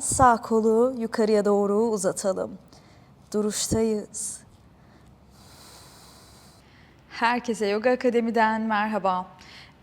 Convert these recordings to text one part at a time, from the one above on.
Sağ kolu yukarıya doğru uzatalım. Duruştayız. Herkese Yoga Akademi'den merhaba.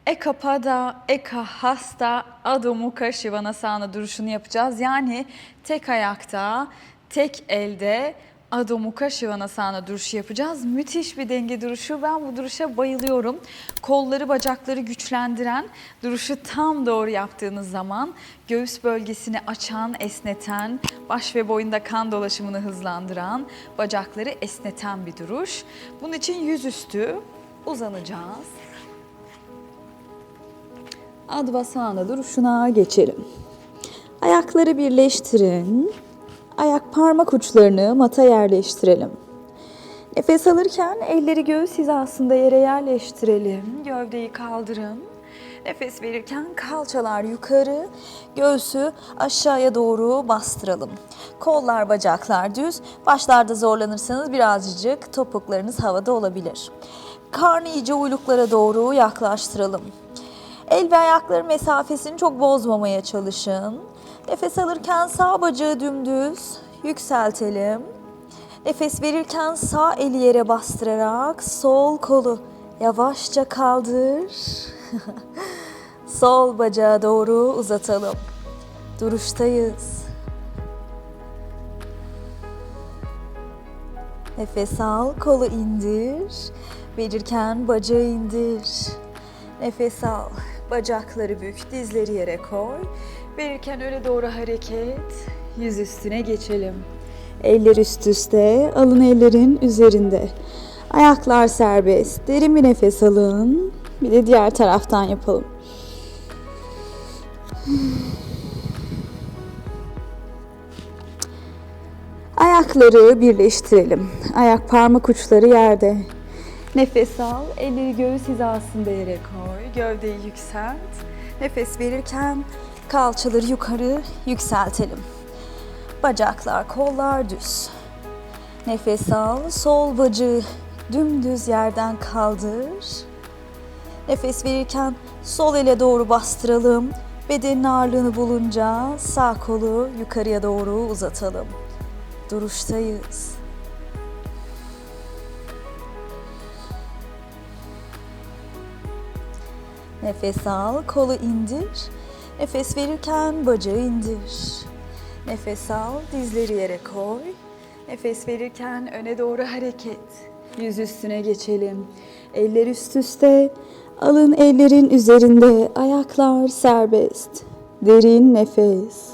Eka Pada, Eka Hasta, Adho Mukha Shivanasana duruşunu yapacağız. Yani tek ayakta, tek elde Adho Mukha Shivanasana duruşu yapacağız. Müthiş bir denge duruşu. Ben bu duruşa bayılıyorum. Kolları, bacakları güçlendiren, duruşu tam doğru yaptığınız zaman göğüs bölgesini açan, esneten, baş ve boyunda kan dolaşımını hızlandıran, bacakları esneten bir duruş. Bunun için yüzüstü uzanacağız. Advasana duruşuna geçelim. Ayakları birleştirin. Ayak parmak uçlarını mata yerleştirelim. Nefes alırken elleri göğüs hizasında yere yerleştirelim. Gövdeyi kaldırın. Nefes verirken kalçalar yukarı, göğsü aşağıya doğru bastıralım. Kollar, bacaklar düz. Başlarda zorlanırsanız birazcık topuklarınız havada olabilir. Karnı iyice uyluklara doğru yaklaştıralım. El ve ayakların mesafesini çok bozmamaya çalışın. Nefes alırken sağ bacağı dümdüz yükseltelim. Nefes verirken sağ eli yere bastırarak sol kolu yavaşça kaldır. sol bacağı doğru uzatalım. Duruştayız. Nefes al, kolu indir. Verirken bacağı indir. Nefes al, bacakları bük, dizleri yere koy. Verirken öne doğru hareket, yüz üstüne geçelim. Eller üst üste, alın ellerin üzerinde. Ayaklar serbest, derin bir nefes alın. Bir de diğer taraftan yapalım. Ayakları birleştirelim. Ayak parmak uçları yerde. Nefes al, elleri göğüs hizasında yere koy. Gövdeyi yükselt. Nefes verirken kalçaları yukarı yükseltelim. Bacaklar, kollar düz. Nefes al, sol bacağı dümdüz yerden kaldır. Nefes verirken sol ele doğru bastıralım. Bedenin ağırlığını bulunca sağ kolu yukarıya doğru uzatalım. Duruştayız. Nefes al, kolu indir. Nefes verirken bacağı indir. Nefes al, dizleri yere koy. Nefes verirken öne doğru hareket. Yüz üstüne geçelim. Eller üst üste. Alın ellerin üzerinde. Ayaklar serbest. Derin nefes.